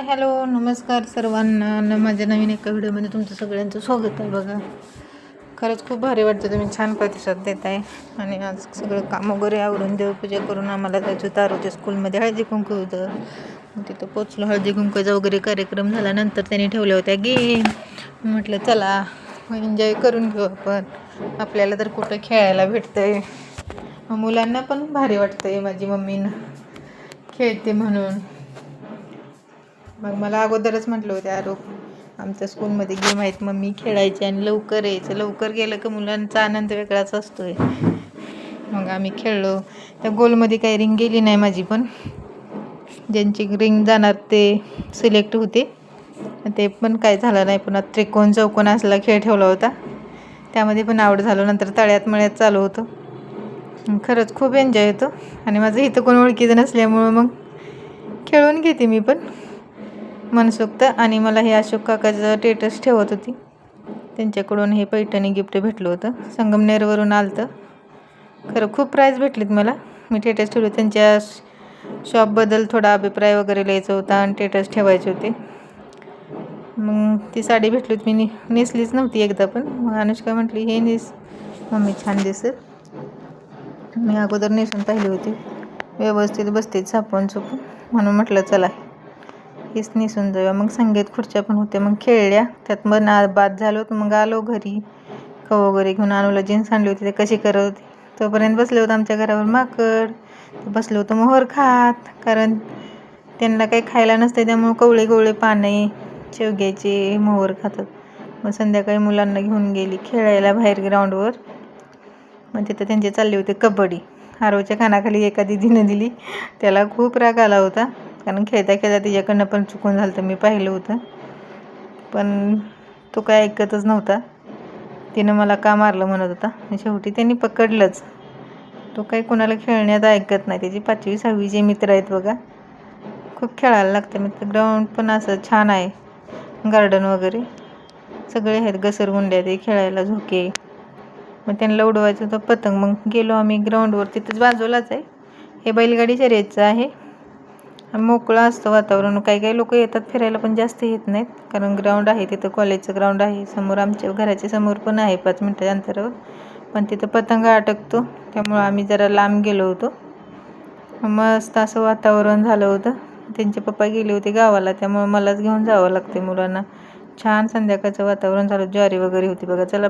Hi hello नमस्कार सर्वांना. न माझ्या नवीन एका व्हिडिओमध्ये तुमचं सगळ्यांचं स्वागत आहे बघा. खरंच खूप भारी वाटतं तुम्ही छान प्रतिसाद देत आहे आणि आज सगळं काम वगैरे आवरून देवपूजा करून आम्हाला जायचं होतं स्कूलमध्ये हळदी कुंकू होतं. मग तिथं पोचलो हळदी कुंकूचा वगैरे कार्यक्रम झाल्यानंतर त्यांनी ठेवल्या होत्या गेम म्हटलं चला एन्जॉय करून घेऊ आपण. आपल्याला तर कुठं खेळायला भेटतंय. आहे मुलांना पण भारी वाटतंय माझी मम्मीनं. खेळते म्हणून. मग मला अगोदरच म्हटलं होतं आरोप आमच्या स्कूलमध्ये गेम आहेत मग मी खेळायचे आणि लवकर यायचं. लवकर गेलं का मुलांचा आनंद वेगळाच असतो आहे मग आम्ही खेळलो. त्या गोलमध्ये काही रिंग गेली नाही माझी पण. ज्यांची रिंग जाणार ते सिलेक्ट होते. ते पण काय झालं नाही. पुन्हा त्रिकोण चौकोन असला खेळ ठेवला होता. त्यामध्ये पण आवड झालं. नंतर तळ्यात मळ्यात चालू होतं. खरंच खूप एन्जॉय येतो आणि माझं इथं कोण ओळखीचं नसल्यामुळं मग खेळून घेते मी पण. मनसोक्त आणि मला हे अशोक काकाचं टेटस ठेवत होती. त्यांच्याकडून हे पैठणी गिफ्ट भेटलं होतं. संगमनेरवरून आलं तर खरं खूप प्राईज भेटलीत मला. मी टेटस ठेवले त्यांच्या शॉपबद्दल थोडा अभिप्राय वगैरे लिहायचा होता आणि टेटस ठेवायचे होते. मग ती साडी भेटली होती. मी नि नेसलीच नव्हती एकदा पण. मग अनुष्का म्हटली हे नेस. मम्मी छान दिसत मी अगोदर नेसून पाहिली होती. व्यवस्थित बसते झापून. चुपून म्हणून म्हटलं चला. हेच नेसून जाऊया मग संगीत खुर्च्या पण होत्या. मग खेळल्या. त्यात मग ना बाद झालो तर मग आलो घरी. खव वगैरे घेऊन आणूला. जीन्स आणली होती. ते कशी करत होती. तोपर्यंत बसले होतं आमच्या घरावर माकड. बसलं होतं मोहर खात. कारण त्यांना काही खायला नसते त्यामुळे कवळे कवळे पाने शेवग्याचे मोहर खातात. मग संध्याकाळी मुलांना घेऊन गेली. खेळायला बाहेर ग्राउंडवर. मग तिथं त्यांचे चालले होते कबड्डी. आरोच्या कानाखाली एका दिदीनं दिली. त्याला खूप राग आला होता. कारण खेळता खेळता तिच्याकडनं पण चुकून झालं तर मी पाहिलं होतं. पण तो काय ऐकतच नव्हता. तिनं मला का मारलं म्हणत होता. शेवटी त्यांनी पकडलंच. तो काही कोणाला खेळण्यात ऐकत नाही. त्याची पाचवी सहावीचे मित्र आहेत बघा खूप खेळायला लागतं. मित्र ग्राउंड पण असं छान आहे. गार्डन वगैरे. सगळे आहेत घसरगुंड्या ते खेळायला झोके. मग त्यांना उडवायचं होतं पतंग. मग गेलो आम्ही ग्राउंडवर तिथंच बाजूलाच आहे. हे बैलगाडी शर्यतचं आहे. मोकळं असतं वातावरण. काही काही लोक येतात फिरायला पण जास्त येत नाहीत. कारण ग्राउंड आहे तिथं कॉलेजचं ग्राउंड आहे. समोर आमच्या घराच्या समोर पण आहे पाच मिनटाच्या अंतरावर. पण तिथं पतंग अटकतो त्यामुळं आम्ही जरा लांब गेलो होतो. मस्त असं वातावरण झालं होतं. त्यांचे पप्पा गेले होते गावाला. त्यामुळं मलाच घेऊन जावं लागते मुलांना. छान संध्याकाळचं वातावरण झालं. ज्वारी वगैरे होती बघा. चला